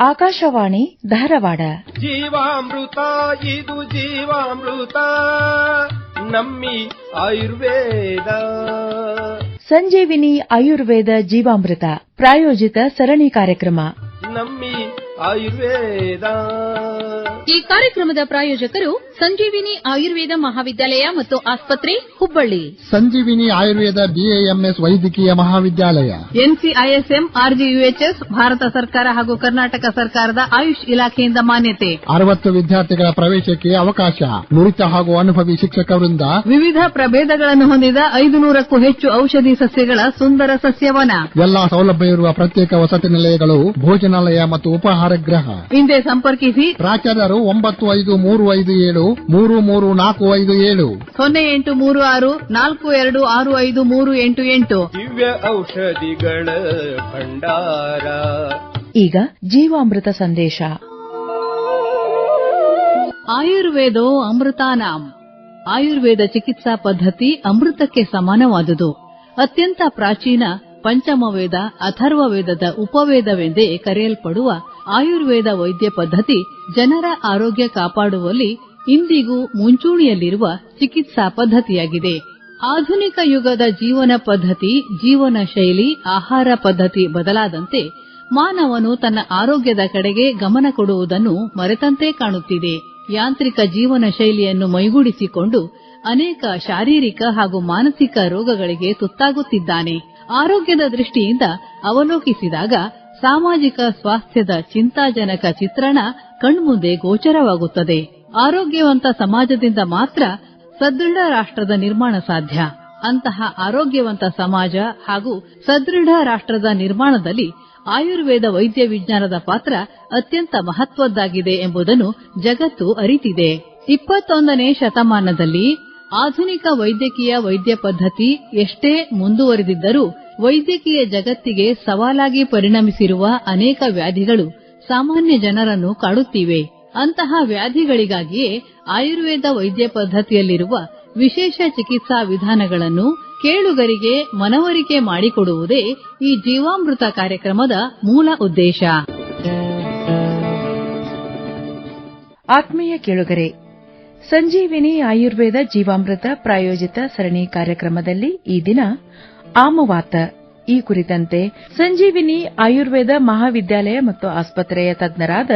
ಆಕಾಶವಾಣಿ ಧಾರವಾಡ. ಜೀವಾಮೃತ ಇದು ಜೀವಾಮೃತ ನಮ್ಮಿ ಆಯುರ್ವೇದ. ಸಂಜೀವಿನಿ ಆಯುರ್ವೇದ ಜೀವಾಮೃತ ಪ್ರಾಯೋಜಿತ ಸರಣಿ ಕಾರ್ಯಕ್ರಮ. ನಮ್ಮಿ ಆಯುರ್ವೇದ. ಈ ಕಾರ್ಯಕ್ರಮದ ಪ್ರಾಯೋಜಕರು ಸಂಜೀವಿನಿ ಆಯುರ್ವೇದ ಮಹಾವಿದ್ಯಾಲಯ ಮತ್ತು ಆಸ್ಪತ್ರೆ ಹುಬ್ಬಳ್ಳಿ. ಸಂಜೀವಿನಿ ಆಯುರ್ವೇದ ಬಿಎಎಂಎಸ್ ವೈದ್ಯಕೀಯ ಮಹಾವಿದ್ಯಾಲಯ. ಎನ್ಸಿಐಎಸ್ಎಂ ಆರ್ಜಿಯುಎಚ್ಎಸ್ ಭಾರತ ಸರ್ಕಾರ ಹಾಗೂ ಕರ್ನಾಟಕ ಸರ್ಕಾರದ ಆಯುಷ್ ಇಲಾಖೆಯಿಂದ ಮಾನ್ಯತೆ. ಅರವತ್ತು ವಿದ್ಯಾರ್ಥಿಗಳ ಪ್ರವೇಶಕ್ಕೆ ಅವಕಾಶ. ನುರಿತ ಹಾಗೂ ಅನುಭವಿ ಶಿಕ್ಷಕ ವೃಂದ. ವಿವಿಧ ಪ್ರಭೇದಗಳನ್ನು ಹೊಂದಿದ ಐದು ನೂರಕ್ಕೂ ಹೆಚ್ಚು ಔಷಧಿ ಸಸ್ಯಗಳ ಸುಂದರ ಸಸ್ಯವನ. ಎಲ್ಲಾ ಸೌಲಭ್ಯ ಇರುವ ಪ್ರತ್ಯೇಕ ವಸತಿ ನಿಲಯಗಳು ಭೋಜನಾಲಯ ಮತ್ತು ಉಪಹಾರ ಗೃಹ ಹಿಂದೆ ಸಂಪರ್ಕಿಸಿ. ಪ್ರಾಚಾರ್ಯರು ಒಂಬತ್ತು ಐದು ಮೂರು ಐದು ಏಳು ಮೂರು ಮೂರು ನಾಲ್ಕು ಐದು ಏಳು. ಸೊನ್ನೆ ಎಂಟು ಮೂರು ಆರು ನಾಲ್ಕು ಎರಡು ಆರು ಐದು ಮೂರು ಎಂಟು ಎಂಟು. ದಿವ್ಯ ಔಷಧಿಗಳ ಭಂಡಾರ. ಈಗ ಜೀವಾಮೃತ ಸಂದೇಶ. ಆಯುರ್ವೇದೋ ಅಮೃತಾನಾಂ. ಆಯುರ್ವೇದ ಚಿಕಿತ್ಸಾ ಪದ್ಧತಿ ಅಮೃತಕ್ಕೆ ಸಮಾನವಾದುದು. ಅತ್ಯಂತ ಪ್ರಾಚೀನ ಪಂಚಮವೇದ ಅಥರ್ವ ವೇದದ ಉಪವೇದವೆಂದೇ ಕರೆಯಲ್ಪಡುವ ಆಯುರ್ವೇದ ವೈದ್ಯ ಪದ್ಧತಿ ಜನರ ಆರೋಗ್ಯ ಕಾಪಾಡುವಲ್ಲಿ ಇಂದಿಗೂ ಮುಂಚೂಣಿಯಲ್ಲಿರುವ ಚಿಕಿತ್ಸಾ ಪದ್ಧತಿಯಾಗಿದೆ. ಆಧುನಿಕ ಯುಗದ ಜೀವನ ಪದ್ಧತಿ, ಜೀವನ ಶೈಲಿ, ಆಹಾರ ಪದ್ಧತಿ ಬದಲಾದಂತೆ ಮಾನವನು ತನ್ನ ಆರೋಗ್ಯದ ಕಡೆಗೆ ಗಮನ ಕೊಡುವುದನ್ನು ಮರೆತಂತೆ ಕಾಣುತ್ತಿದೆ. ಯಾಂತ್ರಿಕ ಜೀವನ ಶೈಲಿಯನ್ನು ಮೈಗೂಡಿಸಿಕೊಂಡು ಅನೇಕ ಶಾರೀರಿಕ ಹಾಗೂ ಮಾನಸಿಕ ರೋಗಗಳಿಗೆ ತುತ್ತಾಗುತ್ತಿದ್ದಾನೆ. ಆರೋಗ್ಯದ ದೃಷ್ಟಿಯಿಂದ ಅವಲೋಕಿಸಿದಾಗ ಸಾಮಾಜಿಕ ಸ್ವಾಸ್ಥ್ಯದ ಚಿಂತಾಜನಕ ಚಿತ್ರಣ ಕಣ್ಮುಂದೆ ಗೋಚರವಾಗುತ್ತದೆ. ಆರೋಗ್ಯವಂತ ಸಮಾಜದಿಂದ ಮಾತ್ರ ಸದೃಢ ರಾಷ್ಟ್ರದ ನಿರ್ಮಾಣ ಸಾಧ್ಯ. ಅಂತಹ ಆರೋಗ್ಯವಂತ ಸಮಾಜ ಹಾಗೂ ಸದೃಢ ರಾಷ್ಟ್ರದ ನಿರ್ಮಾಣದಲ್ಲಿ ಆಯುರ್ವೇದ ವೈದ್ಯ ವಿಜ್ಞಾನದ ಪಾತ್ರ ಅತ್ಯಂತ ಮಹತ್ವದ್ದಾಗಿದೆ ಎಂಬುದನ್ನು ಜಗತ್ತು ಅರಿತಿದೆ. ಇಪ್ಪತ್ತೊಂದನೇ ಶತಮಾನದಲ್ಲಿ ಆಧುನಿಕ ವೈದ್ಯಕೀಯ ವೈದ್ಯ ಪದ್ಧತಿ ಎಷ್ಟೇ ಮುಂದುವರೆದಿದ್ದರೂ ವೈದ್ಯಕೀಯ ಜಗತ್ತಿಗೆ ಸವಾಲಾಗಿ ಪರಿಣಮಿಸಿರುವ ಅನೇಕ ವ್ಯಾಧಿಗಳು ಸಾಮಾನ್ಯ ಜನರನ್ನು ಕಾಡುತ್ತಿವೆ. ಅಂತಹ ವ್ಯಾಧಿಗಳಿಗಾಗಿಯೇ ಆಯುರ್ವೇದ ವೈದ್ಯ ಪದ್ಧತಿಯಲ್ಲಿರುವ ವಿಶೇಷ ಚಿಕಿತ್ಸಾ ವಿಧಾನಗಳನ್ನು ಕೇಳುಗರಿಗೆ ಮನವರಿಕೆ ಮಾಡಿಕೊಡುವುದೇ ಈ ಜೀವಾಮೃತ ಕಾರ್ಯಕ್ರಮದ ಮೂಲ ಉದ್ದೇಶ. ಆತ್ಮೀಯ ಕೇಳುಗರೆ, ಸಂಜೀವಿನಿ ಆಯುರ್ವೇದ ಜೀವಾಮೃತ ಪ್ರಾಯೋಜಿತ ಸರಣಿ ಕಾರ್ಯಕ್ರಮದಲ್ಲಿ ಈ ದಿನ ಆಮವಾತ. ಈ ಕುರಿತಂತೆ ಸಂಜೀವಿನಿ ಆಯುರ್ವೇದ ಮಹಾವಿದ್ಯಾಲಯ ಮತ್ತು ಆಸ್ಪತ್ರೆಯ ತಜ್ಞರಾದ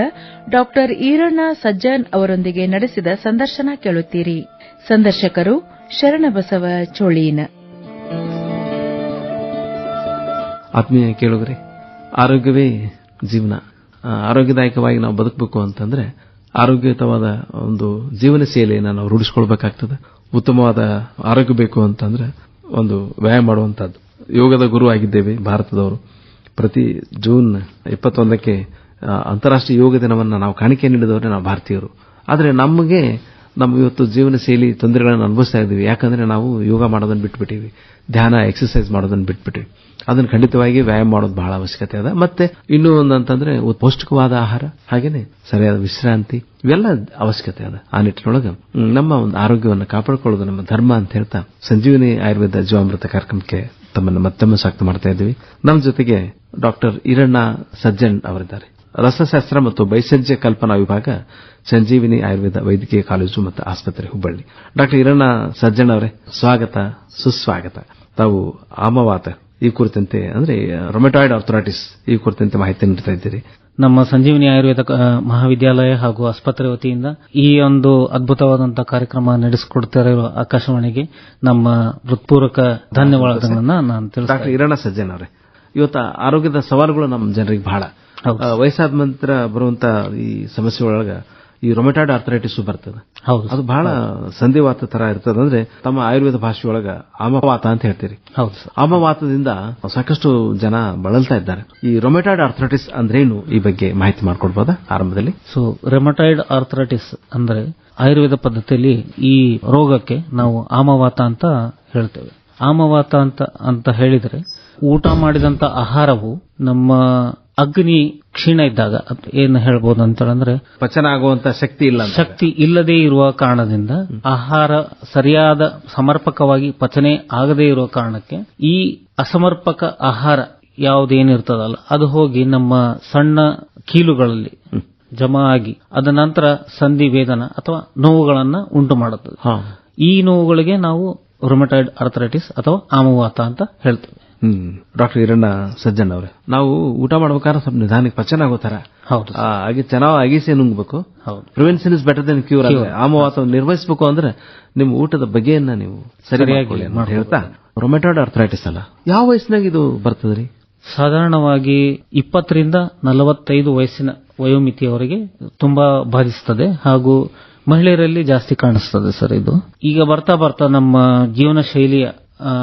ಡಾಕ್ಟರ್ ಈರಣ್ಣ ಸಜ್ಜನ್ ಅವರೊಂದಿಗೆ ನಡೆಸಿದ ಸಂದರ್ಶನ ಕೇಳುತ್ತೀರಿ. ಸಂದರ್ಶಕರು ಶರಣಬಸವ ಚೋಳೀನ. ಆತ್ಮೀಯ ಕೇಳುಗರೆ, ಆರೋಗ್ಯವೇ ಜೀವನ. ಆರೋಗ್ಯದಾಯಕವಾಗಿ ನಾವು ಬದುಕಬೇಕು ಅಂತಂದ್ರೆ ಆರೋಗ್ಯಯುತವಾದ ಒಂದು ಜೀವನ ಶೈಲಿಯನ್ನು ನಾವು ರೂಢಿಸ್ಕೊಳ್ಬೇಕಾಗ್ತದೆ. ಉತ್ತಮವಾದ ಆರೋಗ್ಯ ಬೇಕು ಅಂತಂದ್ರೆ ಒಂದು ವ್ಯಾಯಾಮ ಮಾಡುವಂತಹದ್ದು. ಯೋಗದ ಗುರು ಆಗಿದ್ದೇವೆ ಭಾರತದವರು. ಪ್ರತಿ ಜೂನ್ ಇಪ್ಪತ್ತೊಂದಕ್ಕೆ ಅಂತಾರಾಷ್ಟ್ರೀಯ ಯೋಗ ದಿನವನ್ನು ನಾವು ಕಾಣಿಕೆ ನೀಡಿದವರೇ ನಾವು ಭಾರತೀಯರು. ಆದರೆ ನಮಗೆ ನಮ್ಮ ಇವತ್ತು ಜೀವನ ಶೈಲಿ ತೊಂದರೆಗಳನ್ನು ಅನುಭವಿಸ್ತಾ ಇದ್ದೀವಿ. ಯಾಕಂದ್ರೆ ನಾವು ಯೋಗ ಮಾಡೋದನ್ನು ಬಿಟ್ಬಿಟ್ಟಿವಿ ಧ್ಯಾನ ಎಕ್ಸರ್ಸೈಸ್ ಮಾಡೋದನ್ನು ಬಿಟ್ಬಿಟ್ಟಿವಿ ಅದನ್ನು ಖಂಡಿತವಾಗಿ ವ್ಯಾಯಾಮ ಮಾಡೋದು ಬಹಳ ಅವಶ್ಯಕತೆ ಅದ. ಮತ್ತೆ ಇನ್ನೂ ಒಂದಂತಂದ್ರೆ ಪೌಷ್ಟಿಕವಾದ ಆಹಾರ, ಹಾಗೇನೆ ಸರಿಯಾದ ವಿಶ್ರಾಂತಿ, ಇವೆಲ್ಲ ಅವಶ್ಯಕತೆ ಅದ ಆ ನಿಟ್ಟಿನೊಳಗೆ. ನಮ್ಮ ಒಂದು ಆರೋಗ್ಯವನ್ನು ಕಾಪಾಡಿಕೊಳ್ಳೋದು ನಮ್ಮ ಧರ್ಮ ಅಂತ ಹೇಳ್ತಾ ಸಂಜೀವಿನಿ ಆಯುರ್ವೇದ ಜೀವಾಮೃತ ಕಾರ್ಯಕ್ರಮಕ್ಕೆ ತಮ್ಮನ್ನು ಮತ್ತೊಮ್ಮೆ ಸ್ವಾಗತ ಮಾಡ್ತಾ ಇದ್ದೀವಿ. ನಮ್ಮ ಜೊತೆಗೆ ಡಾಕ್ಟರ್ ಈರಣ್ಣ ಸಜ್ಜನ್ ಅವರಿದ್ದಾರೆ. ರಸಶಾಸ್ತ್ರ ಮತ್ತು ಬೈಸಜ್ಯ ಕಲ್ಪನಾ ವಿಭಾಗ ಸಂಜೀವಿನಿ ಆಯುರ್ವೇದ ವೈದ್ಯಕೀಯ ಕಾಲೇಜು ಮತ್ತು ಆಸ್ಪತ್ರೆ ಹುಬ್ಬಳ್ಳಿ. ಡಾಕ್ಟರ್ ಇರಣ್ಣ ಸಜ್ಜನ ಅವರೇ ಸ್ವಾಗತ ಸುಸ್ವಾಗತ. ತಾವು ಆಮವಾತ ಈ ಕುರಿತಂತೆ ಅಂದ್ರೆ ರೊಮೆಟಾಯ್ಡ್ ಆರ್ಥರೈಟಿಸ್ ಈ ಕುರಿತಂತೆ ಮಾಹಿತಿ ನೀಡ್ತಾ ಇದ್ದೀರಿ. ನಮ್ಮ ಸಂಜೀವಿನಿ ಆಯುರ್ವೇದ ಮಹಾವಿದ್ಯಾಲಯ ಹಾಗೂ ಆಸ್ಪತ್ರೆ ವತಿಯಿಂದ ಈ ಒಂದು ಅದ್ಭುತವಾದಂತಹ ಕಾರ್ಯಕ್ರಮ ನಡೆಸಿಕೊಡ್ತಿರೋ ಆಕಾಶವಾಣಿಗೆ ನಮ್ಮ ಹೃತ್ಪೂರ್ವಕ ಧನ್ಯವಾದಗಳನ್ನು ನಾನು ತಿಳಿಸ್ತೇನೆ ಡಾಕ್ಟರ್ ಇರಣ್ಣ ಸಜ್ಜನ್ ಅವರೇ ಇವತ್ತು ಆರೋಗ್ಯದ ಸವಾಲುಗಳು ನಮ್ಮ ಜನರಿಗೆ ಬಹಳ. ವಯಸ್ಸಾದ ನಂತರ ಬರುವಂತ ಈ ಸಮಸ್ಯೆ ಒಳಗ ಈ ರೊಮೆಟಾಯ್ಡ್ ಆರ್ಥರೈಟಿಸ್ ಬರ್ತದೆ. ಹೌದು. ಅದು ಬಹಳ ಸಂಧಿವಾತ ತರ ಇರ್ತದೆ. ಅಂದ್ರೆ ತಮ್ಮ ಆಯುರ್ವೇದ ಭಾಷೆಯೊಳಗ ಆಮವಾತ ಅಂತ ಹೇಳ್ತೀರಿ. ಹೌದು ಆಮವಾತದಿಂದ ಸಾಕಷ್ಟು ಜನ ಬಳಲ್ತಾ ಇದ್ದಾರೆ. ಈ ರೊಮೆಟಾಯ್ಡ್ ಆರ್ಥರೈಟಿಸ್ ಅಂದ್ರೇನು ಈ ಬಗ್ಗೆ ಮಾಹಿತಿ ಮಾಡ್ಕೊಡ್ಬೋದಾ ಆರಂಭದಲ್ಲಿ? ಸೊ ರೊಮೆಟಾಯ್ಡ್ ಆರ್ಥರೈಟಿಸ್ ಅಂದ್ರೆ ಆಯುರ್ವೇದ ಪದ್ಧತಿಯಲ್ಲಿ ಈ ರೋಗಕ್ಕೆ ನಾವು ಆಮವಾತ ಅಂತ ಹೇಳ್ತೇವೆ. ಆಮವಾತ ಅಂತ ಅಂತ ಹೇಳಿದ್ರೆ ಊಟ ಮಾಡಿದಂತ ಆಹಾರವು ನಮ್ಮ ಅಗ್ನಿ ಕ್ಷೀಣ ಇದ್ದಾಗ ಏನು ಹೇಳ್ಬೋದು ಅಂತ ಹೇಳಿದ್ರೆ ಪಚನ ಆಗುವಂತ ಶಕ್ತಿ ಇಲ್ಲ. ಶಕ್ತಿ ಇಲ್ಲದೇ ಇರುವ ಕಾರಣದಿಂದ ಆಹಾರ ಸರಿಯಾದ ಸಮರ್ಪಕವಾಗಿ ಪಚನೆ ಆಗದೇ ಇರುವ ಕಾರಣಕ್ಕೆ ಈ ಅಸಮರ್ಪಕ ಆಹಾರ ಯಾವುದೇನಿರ್ತದಲ್ಲ ಅದು ಹೋಗಿ ನಮ್ಮ ಸಣ್ಣ ಕೀಲುಗಳಲ್ಲಿ ಜಮಾ ಆಗಿ ಅದ ನಂತರ ಸಂಧಿ ವೇದನ ಅಥವಾ ನೋವುಗಳನ್ನ ಉಂಟು ಮಾಡುತ್ತದೆ. ಈ ನೋವುಗಳಿಗೆ ನಾವು ರೊಮೆಟಾಯ್ಡ್ ಅರ್ಥರೈಟಿಸ್ ಅಥವಾ ಆಮವಾತ ಅಂತ ಹೇಳ್ತೇವೆ. ಡಾಕ್ಟರ್ ಈರಣ್ಣ ಸಜ್ಜನ್ ಅವ್ರೆ. ನಾವು ಊಟ ಮಾಡ್ಬೇಕಾದ್ರೆ ಸ್ವಲ್ಪ ನಿಧಾನಕ್ಕೆ ಪಚನ ಆಗೋ ತರ ಹಾಗೆ ಚೆನ್ನಾಗಿ ಅಗಿಸಿ ನುಂಗ್ಬೇಕು. Prevention is better then cure ಆಮವಾತ ನಿರ್ವಹಿಸಬೇಕು ಅಂದ್ರೆ ನಿಮ್ಮ ಊಟದ ಬಗೆಯನ್ನ ನೀವು ಸರಿಯಾಗಿ ಹೇಳ್ತಾ ರೊಮೆಟಾಯ್ಡ್ ಅರ್ಥರೈಟಿಸ್ ಅಲ್ಲ ಯಾವ ವಯಸ್ಸಿನಾಗ ಇದು ಬರ್ತದ್ರಿ ಸಾಧಾರಣವಾಗಿ ಇಪ್ಪತ್ತರಿಂದ ನಲವತ್ತೈದು ವಯಸ್ಸಿನ ವಯೋಮಿತಿಯವರಿಗೆ ತುಂಬಾ ಬಾಧಿಸುತ್ತದೆ ಹಾಗೂ ಮಹಿಳೆಯರಲ್ಲಿ ಜಾಸ್ತಿ ಕಾಣಿಸ್ತದೆ ಸರ್ ಇದು. ಈಗ ಬರ್ತಾ ಬರ್ತಾ ನಮ್ಮ ಜೀವನ ಶೈಲಿಯ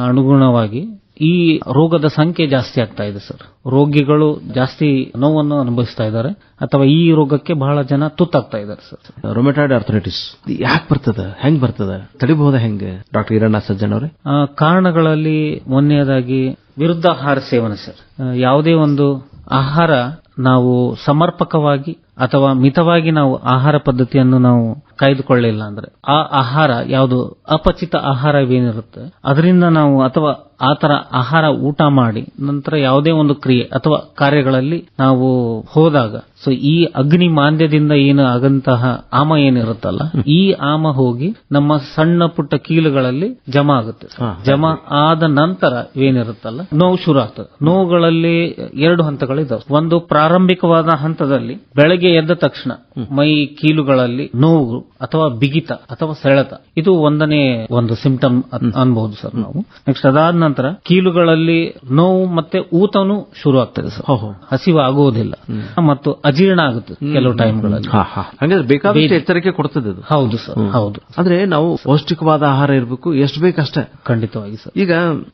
ಅನುಗುಣವಾಗಿ ಈ ರೋಗದ ಸಂಖ್ಯೆ ಜಾಸ್ತಿ ಆಗ್ತಾ ಇದೆ ಸರ್. ರೋಗಿಗಳು ಜಾಸ್ತಿ ನೋವನ್ನು ಅನುಭವಿಸ್ತಾ ಇದ್ದಾರೆ ಅಥವಾ ಈ ರೋಗಕ್ಕೆ ಬಹಳ ಜನ ತುತ್ತಾಗ್ತಾ ಇದ್ದಾರೆ ಸರ್. ರೊಮೆಟಾಯ್ಡ್ ಆರ್ಥರೈಟಿಸ್ ಯಾಕೆ ಬರ್ತದ? ಹೆಂಗ್ ಬರ್ತದ? ತಡಿಬಹುದ ಹೆಂಗೆ? ಡಾಕ್ಟರ್ ಈರಣ್ಣ ಸಜ್ಜನ್ ಅವರೇ. ಕಾರಣಗಳಲ್ಲಿ ಮೊನ್ನೆಯದಾಗಿ ವಿರುದ್ಧಾಹಾರ ಸೇವನೆ ಸರ್. ಯಾವುದೇ ಒಂದು ಆಹಾರ ನಾವು ಸಮರ್ಪಕವಾಗಿ ಅಥವಾ ಮಿತವಾಗಿ ನಾವು ಆಹಾರ ಪದ್ಧತಿಯನ್ನು ನಾವು ಕಾಯ್ದುಕೊಳ್ಳಿಲ್ಲ ಅಂದ್ರೆ ಆ ಆಹಾರ ಯಾವುದು ಅಪಚಿತ ಆಹಾರವೇನಿರುತ್ತೆ ಅದರಿಂದ ನಾವು ಅಥವಾ ಆತರ ತರ ಆಹಾರ ಊಟ ಮಾಡಿ ನಂತರ ಯಾವುದೇ ಒಂದು ಕ್ರಿಯೆ ಅಥವಾ ಕಾರ್ಯಗಳಲ್ಲಿ ನಾವು ಹೋದಾಗ ಸೊ ಈ ಅಗ್ನಿ ಮಾಂದ್ಯದಿಂದ ಏನು ಆಗಂತಹ ಆಮ ಏನಿರುತ್ತಲ್ಲ ಈ ಆಮ ಹೋಗಿ ನಮ್ಮ ಸಣ್ಣ ಪುಟ್ಟ ಕೀಲುಗಳಲ್ಲಿ ಜಮಾ ಆಗುತ್ತೆ. ಜಮಾ ಆದ ನಂತರ ಏನಿರುತ್ತಲ್ಲ ನೋವು ಶುರು ಆಗ್ತದೆ. ನೋವುಗಳಲ್ಲಿ ಎರಡು ಹಂತಗಳಿದಾವೆ. ಒಂದು ಪ್ರಾರಂಭಿಕವಾದ ಹಂತದಲ್ಲಿ ಬೆಳಗ್ಗೆ ಎದ್ದ ತಕ್ಷಣ ಮೈ ಕೀಲುಗಳಲ್ಲಿ ನೋವು ಅಥವಾ ಬಿಗಿತ ಅಥವಾ ಸೆಳೆತ. ಇದು ಒಂದನೇ ಒಂದು ಸಿಂಪ್ಟಮ್ ಅನ್ಬಹುದು ಸರ್ ನಾವು. ನೆಕ್ಸ್ಟ್ ಅದಾದ ನಂತರ ಕೀಲುಗಳಲ್ಲಿ ನೋವು ಮತ್ತೆ ಊತನು ಶುರು ಆಗ್ತದೆ ಸರ್ ಹಸಿವು ಆಗುವುದಿಲ್ಲ ಮತ್ತು ಅಜೀರ್ಣ ಆಗುತ್ತೆ ಕೆಲವು ಟೈಮ್ಗಳಲ್ಲಿ. ಹಾ ಹಾ. ಬೇಕಾದಷ್ಟು ಎಚ್ಚರಿಕೆ ಕೊಡ್ತದೆ ಹೌದು ಸರ್ ಹೌದು. ಅಂದ್ರೆ ನಾವು ಪೌಷ್ಟಿಕವಾದ ಆಹಾರ ಇರಬೇಕು ಎಷ್ಟು ಬೇಕಷ್ಟೇ. ಖಂಡಿತವಾಗಿ ಸರ್. ಈಗ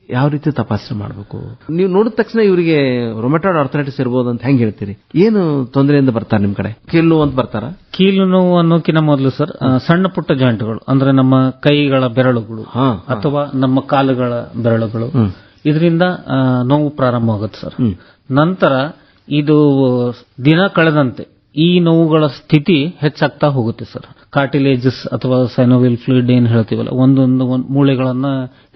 ಯಾವ ರೀತಿ ತಪಾಸಣೆ ಮಾಡಬೇಕು? ನೀವು ನೋಡಿದ ತಕ್ಷಣ ಇವರಿಗೆ ರೊಮೆಟಾಯ್ಡ್ ಆರ್ಥರೈಟಿಸ್ ಇರಬಹುದು ಅಂತ ಹೆಂಗ್ ಹೇಳ್ತೀರಿ? ಏನು ತೊಂದರೆಯಿಂದ ಬರ್ತಾರೆ ನಿಮ್ ಕಡೆ. ಕೀಲು ಅಂತ ಬರ್ತಾರ? ಕೀಲು ನೋವು ಅನ್ನೋಕಿನ ಮೊದಲು ಸರ್ ಸಣ್ಣ ಪುಟ್ಟ ಜಾಯಿಂಟ್ಗಳು ಅಂದ್ರೆ ನಮ್ಮ ಕೈಗಳ ಬೆರಳುಗಳು ಅಥವಾ ನಮ್ಮ ಕಾಲುಗಳ ಬೆರಳುಗಳು. ಇದರಿಂದ ನೋವು ಪ್ರಾರಂಭವಾಗುತ್ತೆ ಸರ್. ನಂತರ ಇದು ದಿನ ಕಳೆದಂತೆ ಈ ನೋವುಗಳ ಸ್ಥಿತಿ ಹೆಚ್ಚಾಗ್ತಾ ಹೋಗುತ್ತೆ ಸರ್. ಕಾರ್ಟಿಲೇಜಸ್ ಅಥವಾ ಸೈನೋವಿಲ್ ಫ್ಲೂಯಿಡ್ ಏನ್ ಹೇಳ್ತೀವಲ್ಲ ಒಂದೊಂದು ಒಂದ್ ಮೂಳೆಗಳನ್ನ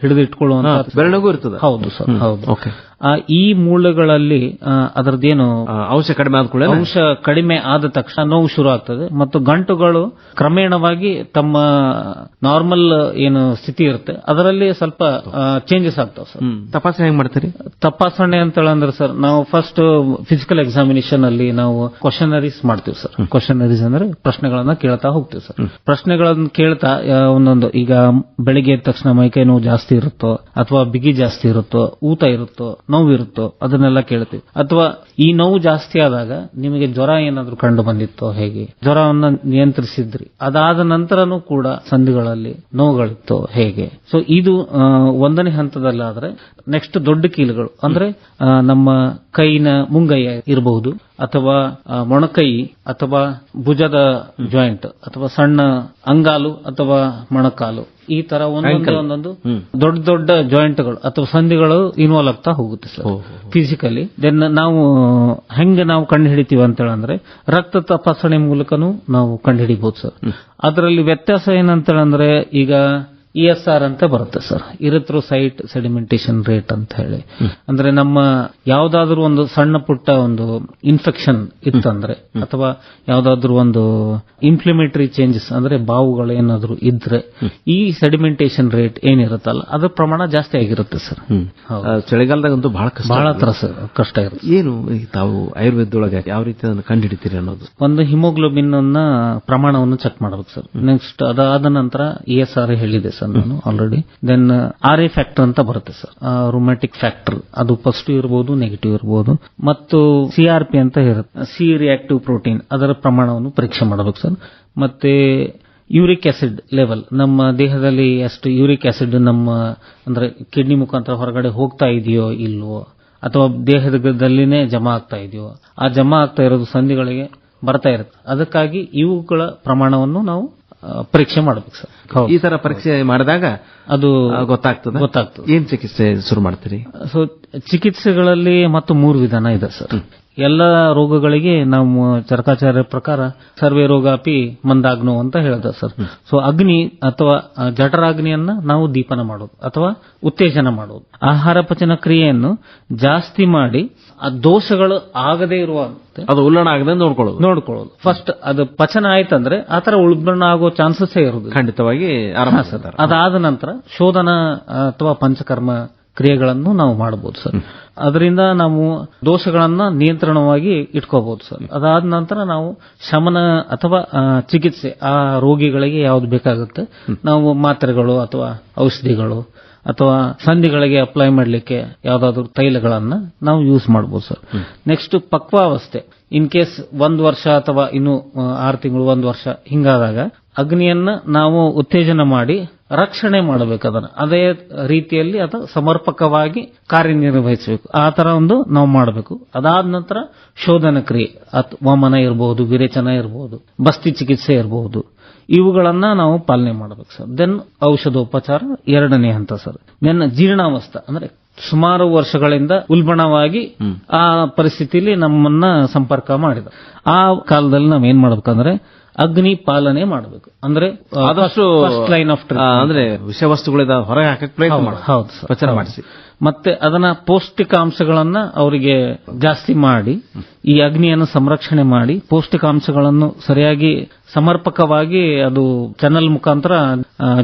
ಹಿಡಿದಿಟ್ಕೊಳ್ಳುವಂತ ಬೆರಳಿಗೂ ಇರ್ತದೆ. ಹೌದು ಸರ್ ಹೌದು. ಓಕೆ. ಆ, ಈ ಮೂಳೆಗಳಲ್ಲಿ ಅದರದ್ದೇನು ಅಂಶ ಕಡಿಮೆ ಆದ ಕೂಡಲೇ? ಅಂಶ ಕಡಿಮೆ ಆದ ತಕ್ಷಣ ನೋವು ಶುರು ಆಗ್ತದೆ ಮತ್ತು ಗಂಟುಗಳು ಕ್ರಮೇಣವಾಗಿ ತಮ್ಮ ನಾರ್ಮಲ್ ಏನು ಸ್ಥಿತಿ ಇರುತ್ತೆ. ಅದರಲ್ಲಿ ಸ್ವಲ್ಪ ಚೇಂಜಸ್ ಆಗ್ತಾವೆ ಸರ್. ತಪಾಸಣೆ ಹೆಂಗ್ ಮಾಡ್ತೀರಿ? ತಪಾಸಣೆ ಅಂತ ಹೇಳಂದ್ರೆ ಸರ್ ನಾವು ಫಸ್ಟ್ ಫಿಸಿಕಲ್ ಎಕ್ಸಾಮಿನೇಷನ್ ಅಲ್ಲಿ ನಾವು ಕ್ವಶನರೀಸ್ ಮಾಡ್ತೀವಿ ಸರ್. ಕ್ವಶನರೀಸ್ ಅಂದ್ರೆ ಪ್ರಶ್ನೆಗಳನ್ನ ಕೇಳ್ತಾ ಹೋಗ್ತೀವಿ ಸರ್. ಪ್ರಶ್ನೆಗಳನ್ನ ಕೇಳ್ತಾ ಒಂದೊಂದು ಈಗ ಬೆಳಿಗ್ಗೆ ಎದ್ದ ತಕ್ಷಣ ಮೈಕೈ ನೋವು ಜಾಸ್ತಿ ಇರುತ್ತೋ, ಅಥವಾ ಬಿಗಿ ಜಾಸ್ತಿ ಇರುತ್ತೋ, ಊತ ಇರುತ್ತೋ ನೋವು ಇರುತ್ತೋ ಅದನ್ನೆಲ್ಲ ಕೇಳ್ತೀವಿ. ಅಥವಾ ಈ ನೋವು ಜಾಸ್ತಿ ಆದಾಗ ನಿಮಗೆ ಜ್ವರ ಏನಾದರೂ ಕಂಡು ಬಂದಿತ್ತೋ ಹೇಗೆ? ಜ್ವರವನ್ನ ನಿಯಂತ್ರಿಸಿದ್ರಿ. ಅದಾದ ನಂತರನೂ ಕೂಡ ಸಂಧಿಗಳಲ್ಲಿ ನೋವುಗಳಿತ್ತು ಹೇಗೆ? ಸೊ ಇದು ಒಂದನೇ ಹಂತದಲ್ಲಾದ್ರೆ ನೆಕ್ಸ್ಟ್ ದೊಡ್ಡ ಕೀಲುಗಳು. ಅಂದ್ರೆ ನಮ್ಮ ಕೈನ ಮುಂಗೈ ಇರಬಹುದು. ಅಥವಾ ಮೊಣಕೈ ಅಥವಾ ಭುಜದ ಜಾಯಿಂಟ್ ಅಥವಾ ಸಣ್ಣ ಅಂಗಾಲು ಅಥವಾ ಮೊಣಕಾಲು. ಈ ತರ ಒಂದೊಂದು ಒಂದೊಂದು ದೊಡ್ಡ ದೊಡ್ಡ ಜಾಯಿಂಟ್ಗಳು ಅಥವಾ ಸಂಧಿಗಳು ಇನ್ವಾಲ್ವ್ ಆಗ್ತಾ ಹೋಗುತ್ತೆ ಸರ್. ಫಿಸಿಕಲಿ ದೆನ್ ನಾವು ಹೆಂಗೆ ನಾವು ಕಂಡು ಹಿಡಿತೀವಿ ಅಂತ ಹೇಳಂದ್ರೆ ರಕ್ತ ತಪಾಸಣೆ ಮೂಲಕನೂ ನಾವು ಕಂಡು ಹಿಡಿಬಹುದು ಸರ್. ಅದರಲ್ಲಿ ವ್ಯತ್ಯಾಸ ಏನಂತ ಹೇಳಂದ್ರೆ ಈಗ ಇ ಎಸ್ ಆರ್ ಅಂತ ಬರುತ್ತೆ ಸರ್. ಇರಿಥ್ರೋಸೈಟ್ ಸೆಡಿಮೆಂಟೇಷನ್ ರೇಟ್ ಅಂತ ಹೇಳಿ. ಅಂದ್ರೆ ನಮ್ಮ ಯಾವ್ದಾದ್ರು ಒಂದು ಸಣ್ಣ ಪುಟ್ಟ ಒಂದು ಇನ್ಫೆಕ್ಷನ್ ಇತ್ತಂದ್ರೆ ಅಥವಾ ಯಾವ್ದಾದ್ರು ಒಂದು ಇನ್ಫ್ಲಮೇಟರಿ ಚೇಂಜಸ್ ಅಂದ್ರೆ ಬಾವುಗಳು ಏನಾದ್ರು ಇದ್ರೆ ಈ ಸೆಡಿಮೆಂಟೇಷನ್ ರೇಟ್ ಏನಿರುತ್ತಲ್ಲ ಅದ್ರ ಪ್ರಮಾಣ ಜಾಸ್ತಿ ಆಗಿರುತ್ತೆ ಸರ್. ಚಳಿಗಾಲದಾಗಂತೂ ಬಹಳ ಕಷ್ಟ ಬಹಳ ತ್ರಸ ಕಷ್ಟ ಇರುತ್ತೆ. ಏನು ತಾವು ಆಯುರ್ವೇದದೊಳಗೆ ಯಾವ ರೀತಿ ಅದನ್ನು ಕಂಡುಹಿಡಿತೀರಿ ಅನ್ನೋದು? ಒಂದು ಹಿಮೋಗ್ಲೋಬಿನ್ ಅನ್ನ ಪ್ರಮಾಣವನ್ನು ಚೆಕ್ ಮಾಡಬೇಕು ಸರ್. ನೆಕ್ಸ್ಟ್ ಅದಾದ ನಂತರ ಇ ಎಸ್ ಆರ್ ಹೇಳಿದೆ ಸರ್ ನಾನು already then R A factor ಅಂತ ಬರುತ್ತೆ ಸರ್ ರೊಮ್ಯಾಟಿಕ್ ಫ್ಯಾಕ್ಟರ್ ಅದು ಪಾಸಿಟಿವ್ ಇರಬಹುದು ನೆಗೆಟಿವ್ ಇರಬಹುದು ಮತ್ತು ಸಿ ಆರ್ ಪಿ ಅಂತ ಇರುತ್ತೆ. ಸಿ ರಿಯಾಕ್ಟಿವ್ ಪ್ರೋಟೀನ್ ಅದರ ಪ್ರಮಾಣವನ್ನು ಪರೀಕ್ಷೆ ಮಾಡಬೇಕು ಸರ್ ಮತ್ತೆ ಯೂರಿಕ್ ಆಸಿಡ್ ಲೆವೆಲ್ ನಮ್ಮ ದೇಹದಲ್ಲಿ ಎಷ್ಟು ಯೂರಿಕ್ ಆಸಿಡ್ ನಮ್ಮ, ಅಂದ್ರೆ ಕಿಡ್ನಿ ಮುಖಾಂತರ ಹೊರಗಡೆ ಹೋಗ್ತಾ ಇದೆಯೋ ಇಲ್ವೋ, ಅಥವಾ ದೇಹದಲ್ಲಿನೇ ಜಮಾ ಆಗ್ತಾ ಇದೆಯೋ, ಆ ಜಮಾ ಆಗ್ತಾ ಇರೋದು ಸಂಧಿಗಳಿಗೆ ಬರ್ತಾ ಇರುತ್ತೆ. ಅದಕ್ಕಾಗಿ ಇವುಗಳ ಪ್ರಮಾಣವನ್ನು ನಾವು ಪರೀಕ್ಷೆ ಮಾಡಬೇಕು ಸರ್. ಈ ತರ ಪರೀಕ್ಷೆ ಮಾಡಿದಾಗ ಅದು ಗೊತ್ತಾಗ್ತದೆ? ಗೊತ್ತಾಗ್ತದೆ. ಏನ್ ಚಿಕಿತ್ಸೆ ಶುರು ಮಾಡ್ತೀರಿ? ಸೊ ಚಿಕಿತ್ಸೆಗಳಲ್ಲಿ ಮತ್ತು ಮೂರು ವಿಧಾನ ಇದೆ ಸರ್. ಎಲ್ಲ ರೋಗಗಳಿಗೆ ನಾವು ಚರಕಾಚಾರ್ಯ ಪ್ರಕಾರ ಸರ್ವೇ ರೋಗಾಪಿ ಮಂದಾಗ್ನೋ ಅಂತ ಹೇಳ್ದ ಸರ್. ಸೊ ಅಗ್ನಿ ಅಥವಾ ಜಠರಾಗ್ನಿಯನ್ನ ನಾವು ದೀಪನ ಮಾಡೋದು ಅಥವಾ ಉತ್ತೇಜನ ಮಾಡೋದು. ಆಹಾರ ಪಚನ ಕ್ರಿಯೆಯನ್ನು ಜಾಸ್ತಿ ಮಾಡಿ ಆ ದೋಷಗಳು ಆಗದೇ ಇರುವಂತೆ ಅದು ಉಲ್ಲಣ ಆಗದೆ ನೋಡ್ಕೊಳ್ಳೋದು. ನೋಡ್ಕೊಳ್ಳೋದು. ಫಸ್ಟ್ ಅದು ಪಚನ ಆಯ್ತಂದ್ರೆ ಆತರ ಉಲ್ಬಣ ಆಗೋ ಚಾನ್ಸಸ್ ಇರೋದು ಖಂಡಿತವಾಗಿ. ಅದಾದ ನಂತರ ಶೋಧನ ಅಥವಾ ಪಂಚಕರ್ಮ ಕ್ರಿಯೆಗಳನ್ನು ನಾವು ಮಾಡಬಹುದು ಸರ್. ಅದರಿಂದ ನಾವು ದೋಷಗಳನ್ನು ನಿಯಂತ್ರಣವಾಗಿ ಇಟ್ಕೋಬಹುದು ಸರ್. ಅದಾದ ನಂತರ ನಾವು ಶಮನ ಅಥವಾ ಚಿಕಿತ್ಸೆ ಆ ರೋಗಿಗಳಿಗೆ ಯಾವ್ದು ಬೇಕಾಗುತ್ತೆ. ನಾವು ಮಾತ್ರೆಗಳು ಅಥವಾ ಔಷಧಿಗಳು ಅಥವಾ ಸಂಧಿಗಳಿಗೆ ಅಪ್ಲೈ ಮಾಡಲಿಕ್ಕೆ ಯಾವ್ದಾದ್ರು ತೈಲಗಳನ್ನ ನಾವು ಯೂಸ್ ಮಾಡಬಹುದು ಸರ್. ನೆಕ್ಸ್ಟ್ ಪಕ್ವಾವಸ್ಥೆ. ಇನ್ ಕೇಸ್ ಒಂದ್ ವರ್ಷ ಅಥವಾ ಇನ್ನು ಆರು ತಿಂಗಳು ಒಂದು ವರ್ಷ ಹಿಂಗಾದಾಗ ಅಗ್ನಿಯನ್ನ ನಾವು ಉತ್ತೇಜನ ಮಾಡಿ ರಕ್ಷಣೆ ಮಾಡಬೇಕು ಅದನ್ನು. ಅದೇ ರೀತಿಯಲ್ಲಿ ಅದು ಸಮರ್ಪಕವಾಗಿ ಕಾರ್ಯನಿರ್ವಹಿಸಬೇಕು. ಆ ಥರ ಒಂದು ನಾವು ಮಾಡಬೇಕು. ಅದಾದ ನಂತರ ಶೋಧನ ಕ್ರಿಯೆ. ಅತ್ ವಮನ ಇರಬಹುದು ವಿರೇಚನ ಇರಬಹುದು ಬಸ್ತಿ ಚಿಕಿತ್ಸೆ ಇರಬಹುದು ಇವುಗಳನ್ನ ನಾವು ಪಾಲನೆ ಮಾಡಬೇಕು ಸರ್. ದೆನ್ ಔಷಧೋಪಚಾರ ಎರಡನೇ ಹಂತ ಸರ್. ದೆನ್ ಜೀರ್ಣಾವಸ್ಥ ಅಂದ್ರೆ ಸುಮಾರು ವರ್ಷಗಳಿಂದ ಉಲ್ಬಣವಾಗಿ ಆ ಪರಿಸ್ಥಿತಿಯಲ್ಲಿ ನಮ್ಮನ್ನ ಸಂಪರ್ಕ ಮಾಡಿದ. ಆ ಕಾಲದಲ್ಲಿ ನಾವೇನ್ ಏನ್ ಮಾಡ್ಬೇಕಂದ್ರೆ ಅಗ್ನಿ ಪಾಲನೆ ಮಾಡಬೇಕು. ಅಂದ್ರೆ ಆದಷ್ಟು ಲೈನ್ ಆಫ್ ಅಂದ್ರೆ ವಿಷಯ ವಸ್ತುಗಳಿಂದ ಹೊರಗೆ ಹಾಕಕ್ಕೆ ಪ್ರಯತ್ನ ಮಾಡಿ ಹೌದು ಪಚನ ಮಾಡಿಸಿ. ಮತ್ತೆ ಅದನ್ನ ಪೌಷ್ಟಿಕಾಂಶಗಳನ್ನ ಅವರಿಗೆ ಜಾಸ್ತಿ ಮಾಡಿ ಈ ಅಗ್ನಿಯನ್ನು ಸಂರಕ್ಷಣೆ ಮಾಡಿ ಪೌಷ್ಟಿಕಾಂಶಗಳನ್ನು ಸರಿಯಾಗಿ ಸಮರ್ಪಕವಾಗಿ ಅದು ಚಾನಲ್ ಮುಖಾಂತರ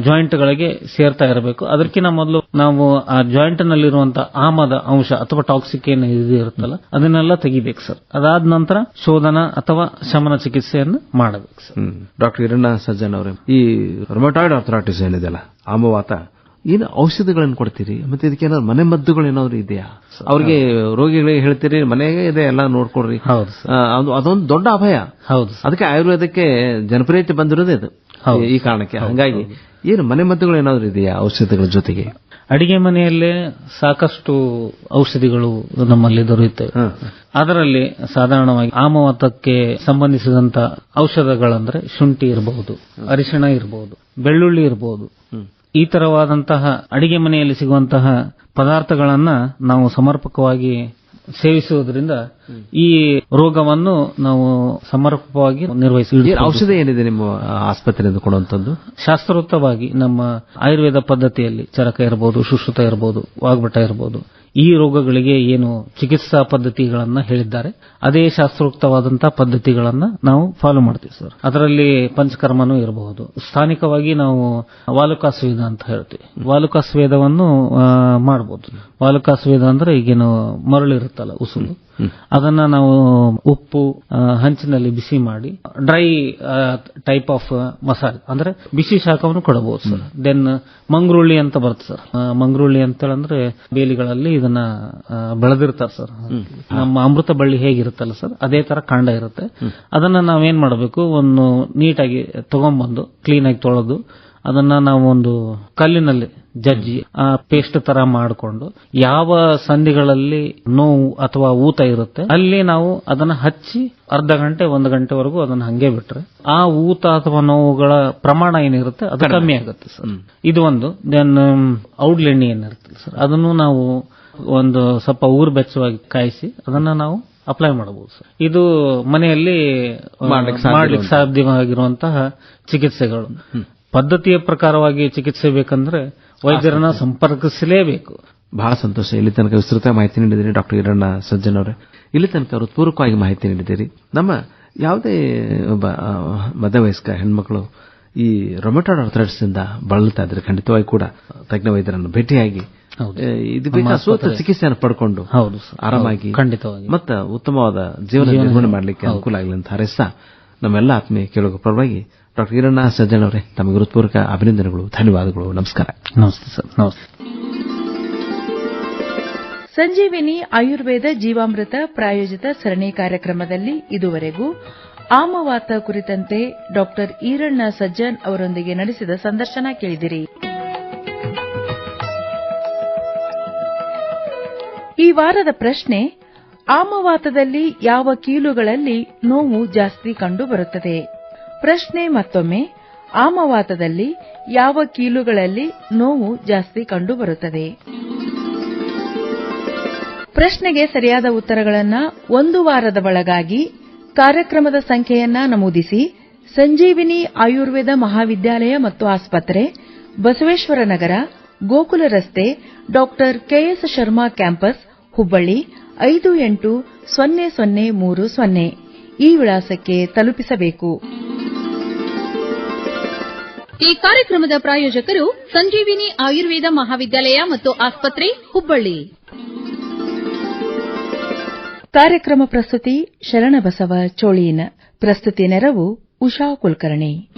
ಜಾಯಿಂಟ್ ಗಳಿಗೆ ಸೇರ್ತಾ ಇರಬೇಕು. ಅದಕ್ಕಿಂತ ಮೊದಲು ನಾವು ಆ ಜಾಯಿಂಟ್ ನಲ್ಲಿರುವಂತಹ ಆಮದ ಅಂಶ ಅಥವಾ ಟಾಕ್ಸಿಕ್ ಏನು ಇರುತ್ತಲ್ಲ ಅದನ್ನೆಲ್ಲ ತೆಗಿಬೇಕು ಸರ್. ಅದಾದ ನಂತರ ಶೋಧನ ಅಥವಾ ಶಮನ ಚಿಕಿತ್ಸೆಯನ್ನು ಮಾಡಬೇಕು. ಡಾಕ್ಟರ್ ಹಿರಣ್ಣ ಸಜ್ಜನ್ ಅವರೇ ಈ ರೊಮಟಾಯ್ಡ್ ಆರ್ಥರಾಟಿಸ್ ಏನಿದೆಯಲ್ಲ ಆಮವಾತ ಏನು ಔಷಧಿಗಳನ್ನು ಕೊಡ್ತೀರಿ? ಮತ್ತೆ ಇದಕ್ಕೆ ಏನಾದ್ರು ಮನೆ ಮದ್ದುಗಳು ಏನಾದ್ರು ಇದೆಯಾ? ಅವ್ರಿಗೆ ರೋಗಿಗಳಿಗೆ ಹೇಳ್ತೀರಿ ಮನೆಗೆ ಇದೆ ಎಲ್ಲ ನೋಡ್ಕೊಡ್ರಿ. ಹೌದು ಅದೊಂದು ದೊಡ್ಡ ಅಭಯ. ಹೌದು ಅದಕ್ಕೆ ಆಯುರ್ವೇದಕ್ಕೆ ಜನಪ್ರಿಯತೆ ಬಂದಿರೋದೇ ಇದು. ಈ ಕಾರಣಕ್ಕೆ. ಹಾಗಾಗಿ ಏನು ಮನೆ ಮದ್ದುಗಳು ಏನಾದ್ರು ಇದೆಯಾ ಔಷಧಿಗಳ ಜೊತೆಗೆ? ಅಡಿಗೆ ಮನೆಯಲ್ಲೇ ಸಾಕಷ್ಟು ಔಷಧಿಗಳು ನಮ್ಮಲ್ಲಿ ದೊರೆಯುತ್ತವೆ ಅದರಲ್ಲಿ ಸಾಧಾರಣವಾಗಿ ಆಮವಾತಕ್ಕೆ ಸಂಬಂಧಿಸಿದಂತ ಔಷಧಗಳಂದ್ರೆ ಶುಂಠಿ ಇರಬಹುದು ಅರಿಶಿಣ ಇರಬಹುದು ಬೆಳ್ಳುಳ್ಳಿ ಇರಬಹುದು ಈ ತರವಾದಂತಹ ಅಡಿಗೆ ಮನೆಯಲ್ಲಿ ಸಿಗುವಂತಹ ಪದಾರ್ಥಗಳನ್ನ ನಾವು ಸಮರ್ಪಕವಾಗಿ ಸೇವಿಸುವುದರಿಂದ ಈ ರೋಗವನ್ನು ನಾವು ಸಮರ್ಪಕವಾಗಿ ನಿರ್ವಹಿಸಿ ಔಷಧ ಏನಿದೆ ನಿಮ್ಮ ಆಸ್ಪತ್ರೆ ಆಸ್ಪತ್ರೆಯಿಂದ ಕೊಡುವಂತದ್ದು ಶಾಸ್ತ್ರೋಕ್ತವಾಗಿ ನಮ್ಮ ಆಯುರ್ವೇದ ಪದ್ಧತಿಯಲ್ಲಿ ಚರಕ ಇರಬಹುದು ಶುಶ್ರುತ ಇರಬಹುದು ವಾಗ್ಭಟ ಇರಬಹುದು ಈ ರೋಗಗಳಿಗೆ ಏನು ಚಿಕಿತ್ಸಾ ಪದ್ಧತಿಗಳನ್ನು ಹೇಳಿದ್ದಾರೆ. ಅದೇ ಶಾಸ್ತ್ರೋಕ್ತವಾದಂತಹ ಪದ್ಧತಿಗಳನ್ನು ನಾವು ಫಾಲೋ ಮಾಡ್ತೀವಿ ಸರ್ ಅದರಲ್ಲಿ ಪಂಚಕರ್ಮನೂ ಇರಬಹುದು. ಸ್ಥಾನಿಕವಾಗಿ ನಾವು ವಾಲುಕಾಸ್ವೇದ ಅಂತ ಹೇಳ್ತೀವಿ. ವಾಲುಕಾಸ್ವೇದವನ್ನು ಮಾಡಬಹುದು ವಾಲುಕಾಸ್ವೇದ ಅಂದ್ರೆ ಈಗೇನು ಮರಳಿರುತ್ತಲ್ಲ ಉಸುಲು ಅದನ್ನ ನಾವು ಉಪ್ಪು ಹಂಚಿನಲ್ಲಿ ಬಿಸಿ ಮಾಡಿ ಡ್ರೈ ಟೈಪ್ ಆಫ್ ಮಸಾಲೆ. ಅಂದ್ರೆ ಬಿಸಿ ಶಾಖವನ್ನು ಕೊಡಬಹುದು ಸರ್ ದೆನ್ ಮಂಗ್ರುಳ್ಳಿ ಅಂತ ಬರುತ್ತೆ ಸರ್ ಮಂಗ್ರುಳ್ಳಿ ಅಂತ ಅಂದ್ರೆ ಬೇಲಿಗಳಲ್ಲಿ ಇದನ್ನ ಬೆಳೆದಿರ್ತಾರೆ ಸರ್ ನಮ್ಮ ಅಮೃತ ಬಳ್ಳಿ ಹೇಗಿರುತ್ತಲ್ಲ ಸರ್ ಅದೇ ತರ ಕಾಂಡ ಇರುತ್ತೆ. ಅದನ್ನ ನಾವೇನ್ ಮಾಡಬೇಕು ಒಂದು ನೀಟಾಗಿ ತಗೊಂಡ್ಬಂದು ಕ್ಲೀನ್ ಆಗಿ ತೊಳೆದು ಅದನ್ನ ನಾವು ಒಂದು ಕಲ್ಲಿನಲ್ಲಿ ಜಜ್ಜಿ ಆ ಪೇಸ್ಟ್ ತರ ಮಾಡಿಕೊಂಡು ಯಾವ ಸಂಧಿಗಳಲ್ಲಿ ನೋವು ಅಥವಾ ಊತ ಇರುತ್ತೆ ಅಲ್ಲಿ ನಾವು ಅದನ್ನ ಹಚ್ಚಿ ಅರ್ಧ ಗಂಟೆ ಒಂದು ಗಂಟೆವರೆಗೂ ಅದನ್ನ ಹಂಗೆ ಬಿಟ್ರೆ ಆ ಊತ ಅಥವಾ ನೋವುಗಳ ಪ್ರಮಾಣ ಏನಿರುತ್ತೆ ಅದು ಕಮ್ಮಿ ಆಗುತ್ತೆ. ಸರ್. ಇದು ಒಂದು. ದೆನ್ ಔಡ್ಲೆಣ್ಣೆ ಏನಿರುತ್ತೆ ಸರ್ ಅದನ್ನು ನಾವು ಒಂದು ಸ್ವಲ್ಪ ಊರು ಬೆಚ್ಚವಾಗಿ ಕಾಯಿಸಿ ಅದನ್ನ ನಾವು ಅಪ್ಲೈ ಮಾಡಬಹುದು ಸರ್. ಇದು ಮನೆಯಲ್ಲಿ ಮಾಡಲಿಕ್ಕೆ ಮಾಡ್ಲಿಕ್ಕೆ ಸಾಧ್ಯವಾಗಿರುವಂತಹ ಚಿಕಿತ್ಸೆಗಳು. ಪದ್ಧತಿಯ ಪ್ರಕಾರವಾಗಿ ಚಿಕಿತ್ಸೆ ಬೇಕಂದ್ರೆ ವೈದ್ಯರನ್ನ ಸಂಪರ್ಕಿಸಲೇಬೇಕು. ಬಹಳ ಸಂತೋಷ. ಇಲ್ಲಿ ತನಕ ವಿಸ್ತೃತ ಮಾಹಿತಿ ನೀಡಿದ್ದೀರಿ ಡಾಕ್ಟರ್ ಈರಣ್ಣ ಸಜ್ಜನ್ ಅವರೇ. ಇಲ್ಲಿ ತನಕ ಅವರು ಪೂರ್ವಕವಾಗಿ ಮಾಹಿತಿ ನೀಡಿದ್ದೀರಿ. ನಮ್ಮ ಯಾವುದೇ ಒಬ್ಬ ಮಧ್ಯವಯಸ್ಕ ಹೆಣ್ಮಕ್ಳು ಈ ರೊಮೆಟೋಡ್ ಆರ್ಥರೈಟಿಸ್ ಇಂದ ಬಳಲ್ತಾ ಇದ್ರೆ ಖಂಡಿತವಾಗಿ ಕೂಡ ತಜ್ಞ ವೈದ್ಯರನ್ನು ಭೇಟಿಯಾಗಿ ಇದು ಸೂಕ್ತ ಚಿಕಿತ್ಸೆಯನ್ನು ಪಡ್ಕೊಂಡು ಆರಾಮಾಗಿ ಖಂಡಿತವಾಗಿ. ಮತ್ತು ಉತ್ತಮವಾದ ಜೀವನ ನಿರ್ವಹಣೆ ಮಾಡಲಿಕ್ಕೆ ಅನುಕೂಲ ಆಗಲಿ ಅಂತ ಹಾರೈಸ್ತಾ ನಮ್ಮೆಲ್ಲ ಆತ್ಮೀಯ ಕೇಳುವ ಪರವಾಗಿ ಡಾಕ್ಟರ್ ಹಿರಣ್ಣ ಸಜ್ಜನ್ ಅವರೇ ತಮಗೆ ಹೃತ್ಪೂರ್ವಕ ಅಭಿನಂದನೆಗಳು ಧನ್ಯವಾದಗಳು ನಮಸ್ಕಾರ. ನಮಸ್ತೆ ಸರ್ ನಮಸ್ತೆ. ಸಂಜೀವಿನಿ ಆಯುರ್ವೇದ ಜೀವಾಮೃತ ಪ್ರಾಯೋಜಿತ ಸರಣಿ ಕಾರ್ಯಕ್ರಮದಲ್ಲಿ ಇದುವರೆಗೂ ಆಮವಾತ ಕುರಿತಂತೆ ಡಾಕ್ಟರ್ ಈರಣ್ಣ ಸಜ್ಜನ್ ಅವರೊಂದಿಗೆ ನಡೆಸಿದ ಸಂದರ್ಶನ ಕೇಳಿದಿರಿ. ಈ ವಾರದ ಪ್ರಶ್ನೆ ಆಮವಾತದಲ್ಲಿ ಯಾವ ಕೀಲುಗಳಲ್ಲಿ ನೋವು ಜಾಸ್ತಿ ಕಂಡುಬರುತ್ತದೆ? ಪ್ರಶ್ನೆ ಮತ್ತೊಮ್ಮೆ. ಆಮವಾತದಲ್ಲಿ ಯಾವ ಕೀಲುಗಳಲ್ಲಿ ನೋವು ಜಾಸ್ತಿ ಕಂಡುಬರುತ್ತದೆ? ಪ್ರಶ್ನೆಗೆ ಸರಿಯಾದ ಉತ್ತರಗಳನ್ನು ಒಂದು ವಾರದ ಒಳಗಾಗಿ ಕಾರ್ಯಕ್ರಮದ ಸಂಖ್ಯೆಯನ್ನ ನಮೂದಿಸಿ. ಸಂಜೀವಿನಿ ಆಯುರ್ವೇದ ಮಹಾವಿದ್ಯಾಲಯ ಮತ್ತು ಆಸ್ಪತ್ರೆ, ಬಸವೇಶ್ವರ ನಗರ, ಗೋಕುಲ ರಸ್ತೆ, doctor KS Sharma campus, Hubballi, ಐದು ಎಂಟು ಸೊನ್ನೆ ಸೊನ್ನೆ ಮೂರು ಸೊನ್ನೆ. ಈ ವಿಳಾಸಕ್ಕೆ ತಲುಪಿಸಬೇಕು. ಈ ಕಾರ್ಯಕ್ರಮದ ಪ್ರಾಯೋಜಕರು ಸಂಜೀವಿನಿ ಆಯುರ್ವೇದ ಮಹಾವಿದ್ಯಾಲಯ ಮತ್ತು ಆಸ್ಪತ್ರೆ ಹುಬ್ಬಳ್ಳಿ. ಕಾರ್ಯಕ್ರಮ ಪ್ರಸ್ತುತಿ ಶರಣಬಸವ ಚೋಳೀನ. ಪ್ರಸ್ತುತಿ ನೆರವು ಉಷಾ ಕುಲಕರ್ಣಿ.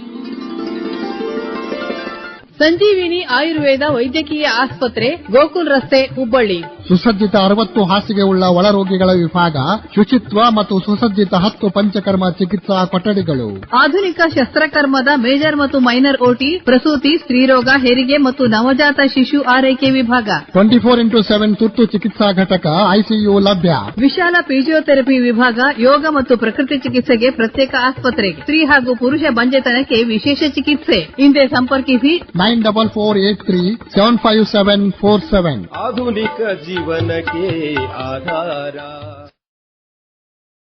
ಸಂಜೀವಿನಿ ಆಯುರ್ವೇದ ವೈದ್ಯಕೀಯ ಆಸ್ಪತ್ರೆ ಗೋಕುಲ್ ರಸ್ತೆ ಹುಬ್ಬಳ್ಳಿ. ಸುಸಜ್ಜಿತ ಅರವತ್ತು ಹಾಸಿಗೆ ಉಳ್ಳ ಒಳರೋಗಿಗಳ ವಿಭಾಗ ಶುಚಿತ್ವ ಮತ್ತು ಸುಸಜ್ಜಿತ ಹತ್ತು ಪಂಚಕರ್ಮ ಚಿಕಿತ್ಸಾ ಕೊಠಡಿಗಳು. ಆಧುನಿಕ ಶಸ್ತ್ರಕರ್ಮದ ಮೇಜರ್ ಮತ್ತು ಮೈನರ್ ಓಟಿ ಪ್ರಸೂತಿ ಸ್ತ್ರೀರೋಗ ಹೆರಿಗೆ ಮತ್ತು ನವಜಾತ ಶಿಶು ಆರೈಕೆ ವಿಭಾಗ. ಟ್ವೆಂಟಿ ಫೋರ್ ಇಂಟು ಸೆವೆನ್ ತುರ್ತು ಚಿಕಿತ್ಸಾ ಘಟಕ ಐಸಿಯು ಲಭ್ಯ. ವಿಶಾಲ ಫಿಜಿಯೋಥೆರಪಿ ವಿಭಾಗ ಯೋಗ ಮತ್ತು ಪ್ರಕೃತಿ ಚಿಕಿತ್ಸೆಗೆ ಪ್ರತ್ಯೇಕ ಆಸ್ಪತ್ರೆ. ಸ್ತ್ರೀ ಹಾಗೂ ಪುರುಷ ಬಂಜೆತನಕ್ಕೆ ವಿಶೇಷ ಚಿಕಿತ್ಸೆ. ಹಿಂದೆ ಸಂಪರ್ಕಿಸಿ. Nine double four eight three seven five seven four seven. ಆಧುನಿಕ जीवन के आधारा